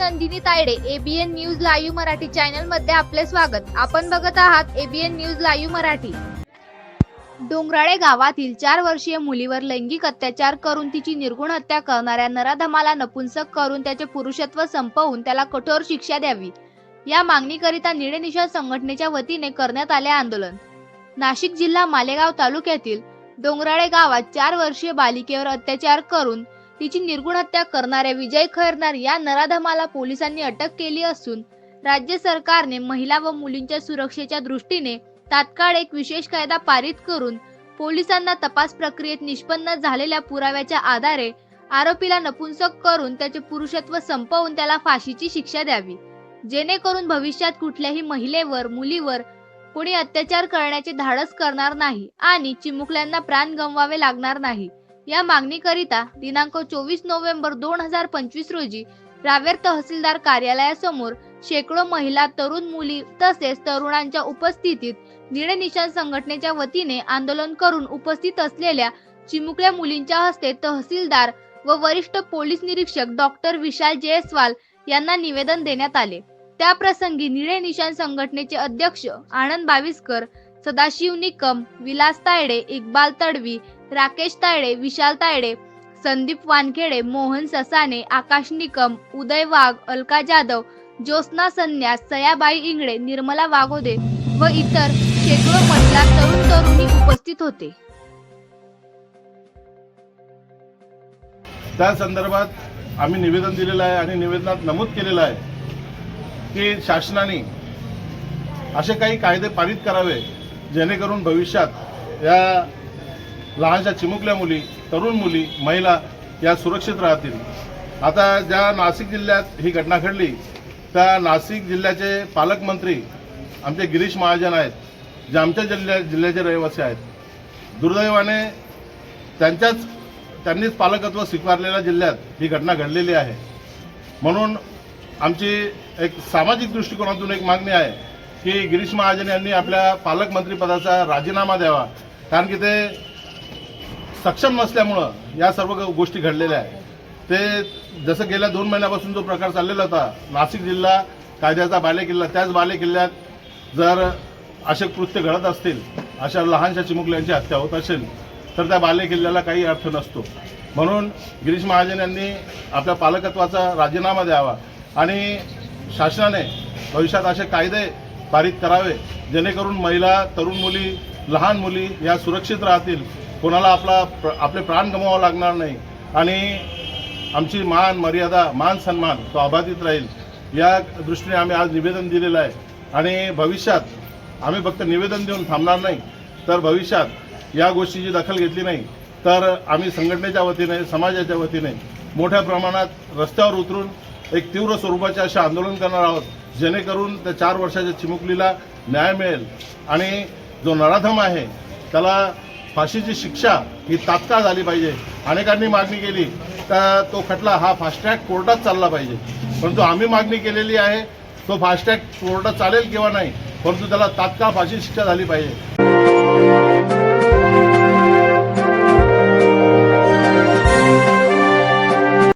Nandini Tayde ABN news live Marathi चॅनलमध्ये आपले स्वागत. आपण बघत आहात ABN news live Marathi. Dongrale गावातील चार वर्षीय मुलीवर लैंगिक अत्याचार करून तिची निर्गुण हत्या करणाऱ्या नराधमाला नपुंसक करून त्याचे पुरुषत्व संपवून त्याला कठोर शिक्षा द्यावी. या मागणीकरिता निळे संघटनेच्या वतीने करण्यात आले आंदोलन. नाशिक जिल्हा मालेगाव तालुक्यातील डोंगराळे गावात चार वर्षीय बालिकेवर अत्याचार करून तिची निर्गुण हत्या करणाऱ्या विजय खैरनार या नराधमाला पोलिसांनी अटक केली असून राज्य सरकारने महिला व मुलींच्या सुरक्षेच्या दृष्टीने तात्काळ एक विशेष कायदा पारित करून पोलिसांना तपास प्रक्रियेत निष्पन्न झालेल्या पुराव्याच्या आधारे आरोपीला नपुंसक करून त्याचे पुरुषत्व संपवून त्याला फाशीची शिक्षा द्यावी. जेणेकरून भविष्यात कुठल्याही महिलेवर मुलीवर कोणी अत्याचार करण्याचे धाडस करणार नाही आणि चिमुकल्यांना प्राण गमवावे लागणार नाही. या मागणीकरिता दिनांक चोवीस नोव्हेंबर दोन हजार पंचवीस रोजी रावेर तहसीलदार कार्यालयासमोर शेकडो महिला तरुण मुली तसेच तरुणांच्या उपस्थितीत निळे निशान संघटनेच्या वतीने आंदोलन करून उपस्थित असलेल्या चिमुकल्या मुलींच्या हस्ते तहसीलदार व वरिष्ठ पोलीस निरीक्षक डॉक्टर विशाल जयस्वाल यांना निवेदन देण्यात आले. त्या प्रसंगी निळे संघटनेचे अध्यक्ष आनंद बाविस्कर सदाशिव निकम विलास तायडे इक्बाल तडवी राकेश तायडे विशाल तायडे संदीप वानखेडे मोहन ससाने आकाश निकम उदय वाघ अलका जाधव ज्योत्ना संन्यास सयाबाई इंगळे निर्मला वाघोदे व इतर शेकडो महिला तरुण तरुणी उपस्थित होते. त्या संदर्भात आम्ही निवेदन दिलेलं आहे आणि निवेदनात नमूद केलेलं आहे की शासनाने असे काही कायदे पारित करावे जेणेकरून भविष्यात या लहानशा चिमुकल्या मुली तरुण मुली महिला या सुरक्षित राहतील. आता ज्या नाशिक जिल्ह्यात ही घटना घडली त्या नाशिक जिल्ह्याचे पालकमंत्री आमचे गिरीश महाजन आहेत जे आमच्या जिल्ह्या जिल्ह्याचे रहिवासी आहेत. दुर्दैवाने त्यांच्याच त्यांनीच पालकत्व स्वीकारलेल्या जिल्ह्यात ही घटना घडलेली आहे. म्हणून आमची एक सामाजिक दृष्टिकोनातून एक मागणी आहे की गिरीश महाजन यांनी आपल्या पालकमंत्रीपदाचा राजीनामा द्यावा. कारण की ते सक्षम नसल्यामुळं या सर्व गोष्टी घडलेल्या आहेत. ते जसं गेल्या दोन महिन्यापासून जो प्रकार चाललेला होता नाशिक जिल्हा कायद्याचा बालेकिल्ला त्याच बालेकिल्ल्यात जर असे कृत्य घडत असतील अशा लहानशा चिमुकल्यांची हत्या होत असेल तर त्या बालेकिल्ल्याला काही अर्थ नसतो. म्हणून गिरीश महाजन यांनी आपल्या पालकत्वाचा राजीनामा द्यावा आणि शासनाने भविष्यात असे कायदे पारित करावे. जेणेकरून महिला तरुण मुली लहान मुली या सुरक्षित राहतील. कोणाला आपला प्र- आपले प्राण गमवावं लागणार नाही. आणि आमची मान मर्यादा मान सन्मान तो अबाधित राहील. या दृष्टीने आम्ही आज निवेदन दिलेलं आहे. आणि भविष्यात आम्ही फक्त निवेदन देऊन थांबणार नाही. तर भविष्यात या गोष्टीची दखल घेतली नाही. तर आम्ही संघटनेच्या वतीने समाजाच्या वतीने मोठ्या प्रमाणात रस्त्यावर उतरून एक तीव्र स्वरूपाचे असे आंदोलन करणार आहोत. जेणेकरून त्या चार वर्षाच्या चिमुकलीला न्याय मिळेल. आणि जो नराधम आहे त्याला फाशीची शिक्षा ही तात्काळ झाली पाहिजे. अनेकांनी मागणी केली तर तो खटला हा फास्टॅग कोर्टात चालला पाहिजे. परंतु आम्ही मागणी केलेली आहे तो फास्टॅग कोर्टात चालेल किंवा नाही परंतु त्याला तात्काळ फाशी शिक्षा झाली पाहिजे.